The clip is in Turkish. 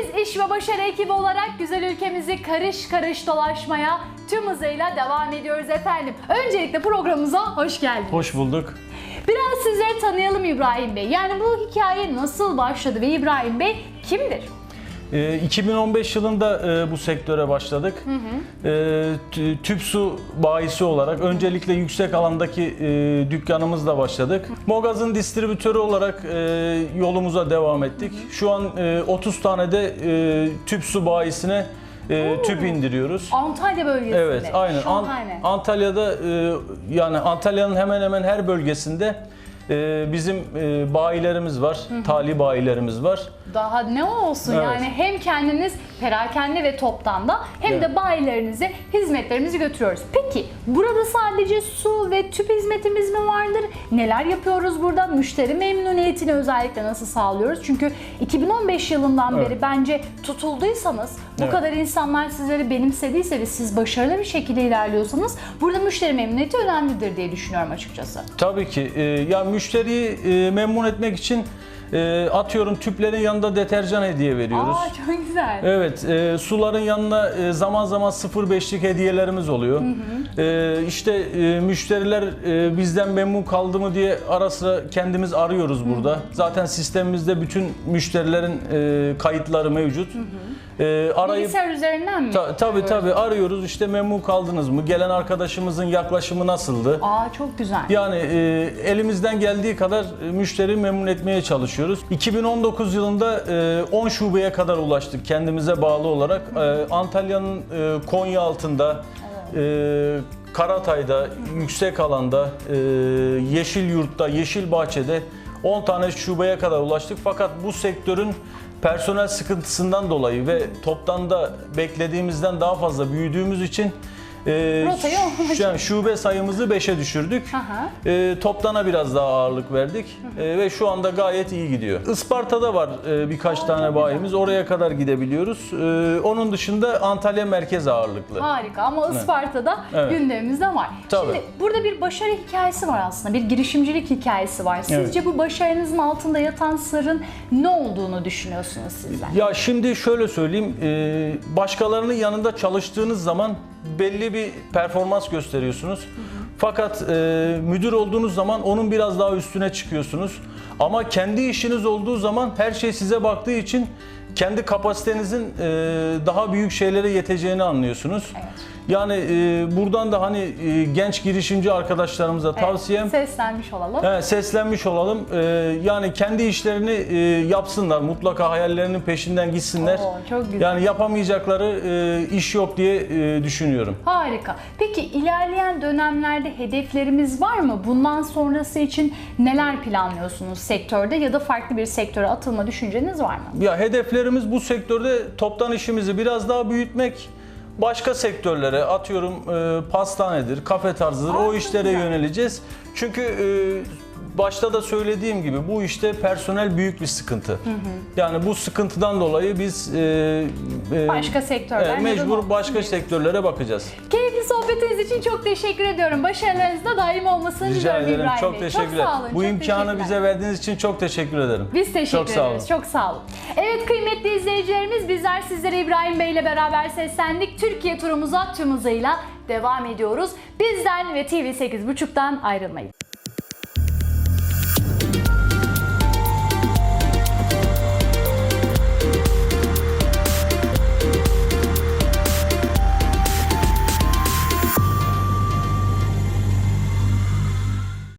İzleyicilerimiz iş ve başarı ekibi olarak güzel ülkemizi karış karış dolaşmaya tüm hızıyla devam ediyoruz efendim. Öncelikle programımıza hoş geldiniz. Hoş bulduk. Biraz sizleri tanıyalım İbrahim Bey. Yani bu hikaye nasıl başladı ve İbrahim Bey kimdir? Ee, 2015 yılında e, bu sektöre başladık. Ee, tü- tüp su bayisi olarak öncelikle yüksek alandaki e, dükkanımızla başladık. Mogaz'ın distribütörü olarak e, yolumuza devam ettik. Şu an e, 30 tane de e, tüp su bayisine e, tüp indiriyoruz. Antalya bölgesinde. Evet, aynen. An- Şahane. Antalya'da e, yani Antalya'nın hemen hemen her bölgesinde e, bizim e, bayilerimiz var, tali bayilerimiz var. Daha ne olsun Evet. yani hem kendiniz perakende ve toptan da hem de Evet. bayilerinize hizmetlerimizi götürüyoruz. Peki burada sadece su ve tüp hizmetimiz mi vardır? Neler yapıyoruz burada? Müşteri memnuniyetini özellikle nasıl sağlıyoruz? Çünkü 2015 yılından Evet. beri bence tutulduysanız, bu Evet. kadar insanlar sizleri benimsediyse ve siz başarılı bir şekilde ilerliyorsanız burada müşteri memnuniyeti önemlidir diye düşünüyorum açıkçası. Tabii ki. e, ya müşteriyi e, memnun etmek için e, atıyorum tüplerin yanında deterjan hediye veriyoruz. Aa çok güzel. Evet, e, suların yanına e, zaman zaman 0.5'lik hediyelerimiz oluyor. E, işte e, müşteriler e, bizden memnun kaldı mı diye ara sıra kendimiz arıyoruz burada. Zaten sistemimizde bütün müşterilerin e, kayıtları mevcut. E, arayıp Bilgisayar üzerinden mi? Ta, tabii tabii arıyoruz işte memnun kaldınız mı? Gelen arkadaşımızın yaklaşımı nasıldı? Aa çok güzel. Yani e, elimizden geldiği kadar e, müşteri memnun etmeye çalışıyoruz. 2019 yılında e, 10 şubeye kadar ulaştık kendimize bağlı olarak. E, Antalya'nın e, Konya altında, e, Karatay'da, yüksek alanda, e, Yeşil Yurt'ta, Yeşil Bahçe'de 10 tane şubeye kadar ulaştık. Fakat bu sektörün personel sıkıntısından dolayı ve toptan da beklediğimizden daha fazla büyüdüğümüz için e, Rotayı an şube sayımızı 5'e düşürdük. Aha. E, toptana biraz daha ağırlık verdik E, ve şu anda gayet iyi gidiyor. Isparta'da var e, birkaç tane bayimiz. Oraya kadar gidebiliyoruz. E, onun dışında Antalya merkez ağırlıklı. Harika ama Isparta'da Evet. gündemimizde var. Tabii. Şimdi burada bir başarı hikayesi var aslında. Bir girişimcilik hikayesi var. Sizce Evet. bu başarınızın altında yatan sırrın ne olduğunu düşünüyorsunuz sizler? Ya şimdi şöyle söyleyeyim, e, başkalarının yanında çalıştığınız zaman belli bir performans gösteriyorsunuz. Fakat e, müdür olduğunuz zaman onun biraz daha üstüne çıkıyorsunuz. Ama kendi işiniz olduğu zaman her şey size baktığı için kendi kapasitenizin e, daha büyük şeylere yeteceğini anlıyorsunuz. Evet. Yani e, buradan da hani e, genç girişimci arkadaşlarımıza tavsiyem Seslenmiş olalım. Evet, seslenmiş olalım. Ee, yani kendi işlerini e, yapsınlar. Mutlaka hayallerinin peşinden gitsinler. Oo, çok güzel. Yani yapamayacakları e, iş yok diye e, düşünüyorum. Harika. Peki ilerleyen dönemlerde hedeflerimiz var mı? Bundan sonrası için neler planlıyorsunuz sektörde ya da farklı bir sektöre atılma düşünceniz var mı? Ya hedeflerimiz bu sektörde toptan işimizi biraz daha büyütmek. Başka sektörlere atıyorum e, pastanedir, kafe tarzıdır Aa, o işlere güzel. yöneleceğiz. Çünkü e, başta da söylediğim gibi bu işte personel büyük bir sıkıntı. Yani bu sıkıntıdan dolayı biz e, e, Başka sektörler e, mecbur başka diyorsunuz? sektörlere bakacağız. Keyifli sohbetiniz için çok teşekkür ediyorum. Başarılarınız da daim olmasını Rica diliyorum ederim. İbrahim Çok Bey. sağ olun. Bu çok imkanı bize verdiğiniz için çok teşekkür ederim. Biz teşekkür Çok sağ olun. ederiz. Çok sağ olun. Evet kıymetli izleyicilerimiz bizler sizlere İbrahim Bey ile beraber seslendik. Türkiye turumuza tüm hızıyla devam ediyoruz. Bizden ve TV8.30'dan ayrılmayın.